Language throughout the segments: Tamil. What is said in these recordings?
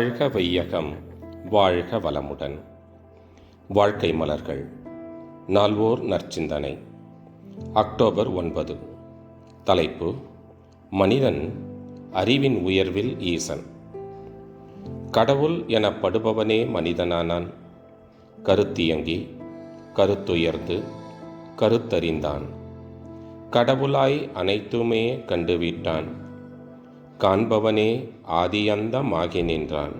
வாழ்க வையகம் வாழ்க வளமுடன். வாழ்க்கை மலர்கள் நால்வோர் நற்சிந்தனை. அக்டோபர் ஒன்பது. தலைப்பு மனிதன் அறிவின் உயர்வில் ஈசன். கடவுள் எனப்படுபவனே மனிதனானான். கருத்தியங்கி கருத்துயர்ந்து கருத்தறிந்தான். கடவுளாய் அனைத்துமே கண்டுவிட்டான். காண்பவனே ஆதியந்தமாகி நின்றான்.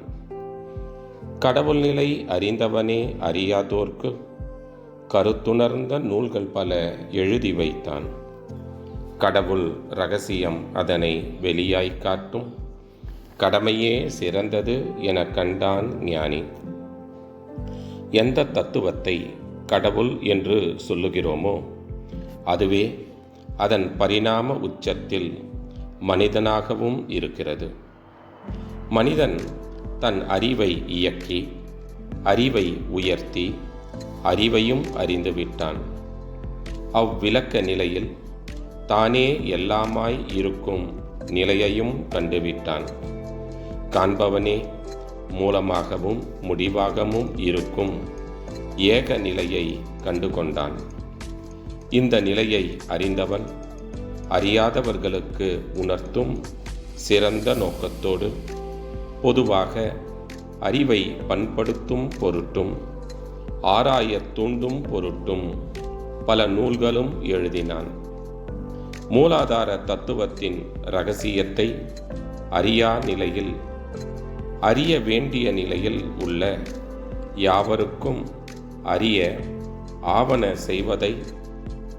கடவுள் நிலை அறிந்தவனே அறியாதோர்க்கு கருத்துணர்ந்த நூல்கள் பல எழுதி வைத்தான். கடவுள் ரகசியம் அதனை வெளியாய் காட்டும். கடமையே சிறந்தது என கண்டான் ஞானி. எந்த தத்துவத்தை கடவுள் என்று சொல்லுகிறோமோ அதுவே அதன் பரிணாம உச்சத்தில் மனிதனாகவும் இருக்கிறது. மனிதன் தன் அறிவை இயக்கி அறிவை உயர்த்தி அறிவையும் அறிந்துவிட்டான். அவ்விளக்க நிலையில் தானே எல்லாமாய் இருக்கும் நிலையையும் கண்டுவிட்டான். காண்பவனே மூலமாகவும் முடிவாகவும் இருக்கும் ஏக நிலையை கண்டு கொண்டான் இந்த நிலையை அறிந்தவன் அறியாதவர்களுக்கு உணர்த்தும் சிறந்த நோக்கத்தோடு பொதுவாக அறிவை பண்படுத்தும் பொருட்டும் ஆராய தூண்டும் பொருட்டும் பல நூல்களும் எழுதினான். மூலாதார தத்துவத்தின் ரகசியத்தை அறியா நிலையில் அறிய வேண்டிய நிலையில் உள்ள யாவருக்கும் அறிய ஆவண செய்வதை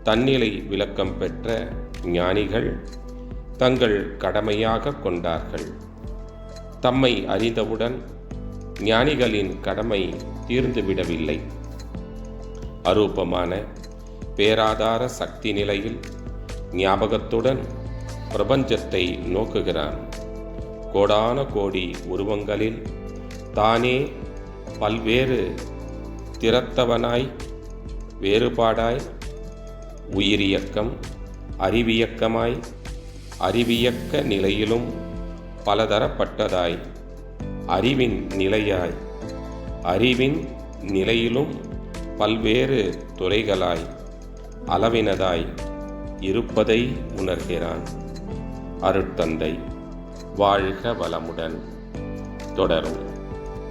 தன்னிலை விளக்கம் பெற்ற ஞானிகள் தங்கள் கடமையாக கொண்டார்கள். தம்மை அறிந்தவுடன் ஞானிகளின் கடமை தீர்ந்துவிடவில்லை. அரூபமான பேராதார சக்தி நிலையில் ஞாபகத்துடன் பிரபஞ்சத்தை நோக்குகிறான். கோடான கோடி உருவங்களில் தானே பல்வேறு திறத்தவனாய் வேறுபாடாய் உயிரியக்கம் அறிவியக்கமாய் அறிவியக்க நிலையிலும் பலதரப்பட்டதாய். அறிவின் நிலையாய் அறிவின் நிலையிலும் பல்வேறு துறைகளாய் அளவினதாய் இருப்பதை உணர்கிறான். அருட்தந்தை வாழ்க வளமுடன். தொடரும்.